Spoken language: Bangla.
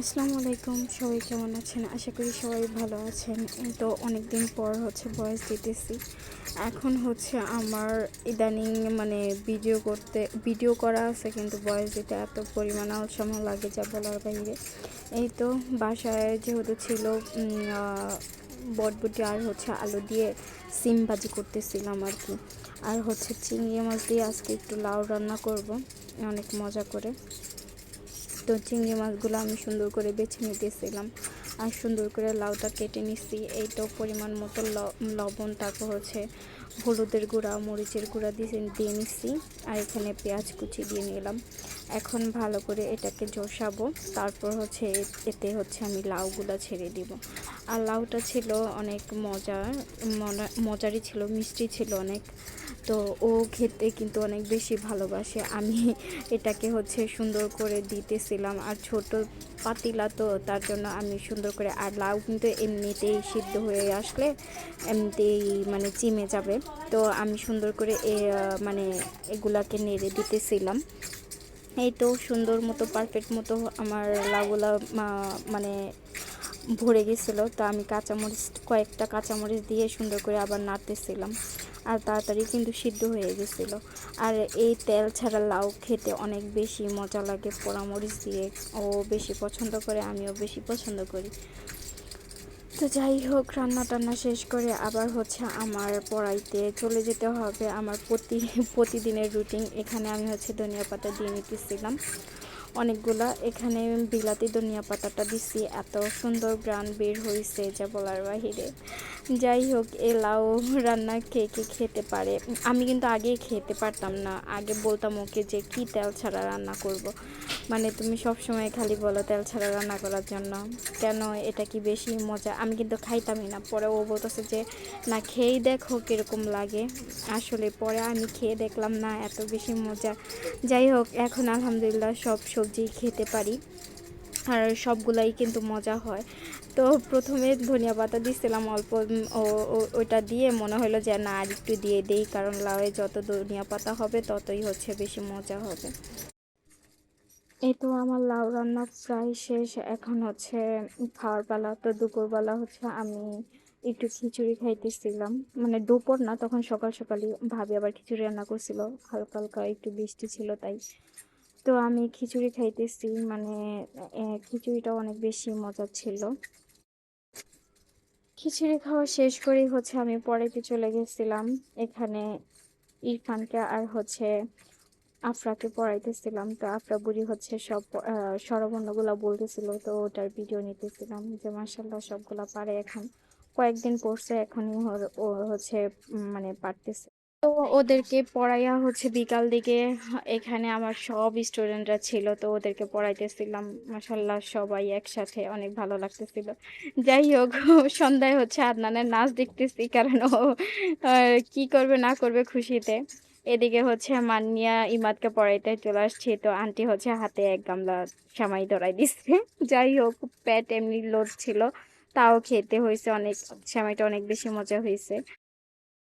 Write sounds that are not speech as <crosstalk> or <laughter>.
আসসালামু আলাইকুম, সবাই কেমন আছেন? আশা করি সবাই ভালো আছেন। তো অনেক দিন পর হচ্ছে ভয়েস দিতেছি। এখন হচ্ছে আমার ইদানিং মানে ভিডিও করতে ভিডিও করা আছে কিন্তু ভয়েস দিতে এত পরিমাণ সময় লাগে যা বলার বাইরে। এই তো বাসায় যেহেতু ছিল বটবটি আর হচ্ছে আলু দিয়ে সিম ভাজি করতেছিলাম আর কি। আর হচ্ছে চিংড়ি মাছ দিয়ে আজকে একটু লাউ রান্না করব, অনেক মজা করে। তো চিংড়ি মাছগুলো আমি সুন্দর করে বেছে নিতেছিলাম আর সুন্দর করে লাউটা কেটে নিচ্ছি এই তো পরিমাণ মতো লবণ, তারপর হচ্ছে হলুদের গুঁড়া, মরিচের গুঁড়া দিয়ে দিয়ে নিচ্ছি আর এখানে পেঁয়াজ কুচি দিয়ে নিলাম। এখন ভালো করে এটাকে জোসাবো, তারপর হচ্ছে এতে হচ্ছে আমি লাউগুলো ছেড়ে দিব। আর লাউটা ছিল অনেক মজার মজারই ছিল, মিষ্টি ছিল অনেক। তো ও খেতে কিন্তু অনেক বেশি ভালোবাসে। আমি এটাকে হচ্ছে সুন্দর করে দিতেছিলাম। আর ছোট পাতিলা তো, তার জন্য আমি সুন্দর করে, আর লাউ কিন্তু এমনিতেই সিদ্ধ হয়ে আসলে এমনিতেই মানে চিমে যাবে। তো আমি সুন্দর করে এ মানে এগুলাকে নেড়ে দিতেছিলাম। এই তো সুন্দর মতো পারফেক্ট মতো আমার লাউগুলা মানে ভরে গেছিল। তো আমি কাঁচামরিচ, কয়েকটা কাঁচামরিচ দিয়ে সুন্দর করে আবার নাড়তেছিলাম। আর তাড়াতাড়ি কিন্তু সিদ্ধ হয়ে গেছিল। আর এই তেল ছাড়া লাউ খেতে অনেক বেশি মজা লাগে পোড়ামরিচ দিয়ে। ও বেশি পছন্দ করে, আমিও বেশি পছন্দ করি। তো যাই হোক রান্না টান্না শেষ করে আবার হচ্ছে আমার পড়াইতে চলে যেতে হবে। আমার প্রতি, প্রতিদিনের রুটিন। এখানে আমি হচ্ছে ধনিয়া পাতা দিয়ে নিতেছিলাম। অনেকগুলা এখানে বিলাতি ধনিয়া পাতাটা দিছি, এত সুন্দর গ্রান বের হয়েছে যা বলার বাহিরে যাই হোক, এ লাউ রান্না কে কে খেতে পারে আমি কিন্তু আগে খেতে পারতাম না, আগে বলতাম ওকে যে কি তেল ছাড়া রান্না করব। মানে তুমি সব সময় খালি বলো তেল ছাড়া রান্না করার জন্য। কেন এটা কি বেশি মজা? আমি কিন্তু খাইতামই না। পরে ও বলতেছে যে, না, খেয়েই দেখো কীরকম লাগে। আসলে পরে আমি খেয়ে দেখলাম না, এত বেশি মজা। যাই হোক, এখন আলহামদুলিল্লাহ সব সবজি খেতে পারি। আর সবগুলাই কিন্তু মজা হয়। তো প্রথমে ধনিয়া পাতা দিছিলাম অল্প ওইটা দিয়ে মনে হলো যে, না, আর একটু দিয়ে দেই। কারণ লাউয়ে যত ধনিয়া পাতা হবে, ততই হচ্ছে বেশি মজা হবে। এই তো আমার লাউ রান্না প্রায় শেষ। এখন হচ্ছে খাওয়ার পালা তো দুপুরবেলা হচ্ছে আমি একটু খিচুড়ি খাইতেছিলাম। মানে দুপুর না, তখন সকাল সকালই ভাবি আবার খিচুড়ি রান্না করছিল। হালকা হালকা একটু বৃষ্টি ছিল তাই। তো আমি খিচুড়ি খাইতেছি মানে খিচুড়িটা অনেক বেশি মজা ছিল। খিচুড়ি খাওয়া শেষ করেই হচ্ছে আমি পড়াইতে চলে গেছিলাম। এখানে ইরফানকে আর হচ্ছে আফরাকে পড়াইতেছিলাম, তো আফরা বুড়ি হচ্ছে সব স্বরবর্ণগুলো বলতেছিল, তো ওটার ভিডিও নিতেছিলাম যে মাসাল্লাহ সবগুলা পারে এখন। কয়েকদিন পড়ছে, এখনই ও হচ্ছে মানে পারতেছে। তো ওদেরকে পড়াইয়া হচ্ছে বিকাল দিকে, এখানে আমার সব স্টুডেন্টরা ছিল, তো ওদেরকে পড়াইতেছিলাম। মাসাল্লাহ সবাই একসাথে অনেক ভালো লাগতেছিল। যাই হোক, সন্ধ্যায় হচ্ছে আদনানের নাচ দেখতেছি, কারণ ও কি করবে না করবে খুশিতে। এদিকে হচ্ছে মান্নিয়া ইমাদকে পড়াইতে চলে আসছে, তো আন্টি হচ্ছে হাতে এক গামলা সামাই ধরাই দিচ্ছে <laughs> যাই হোক প্যাট এমনি লোড ছিল, তাও খেতে হয়েছে অনেক, সামাইটা অনেক বেশি মজা হয়েছে।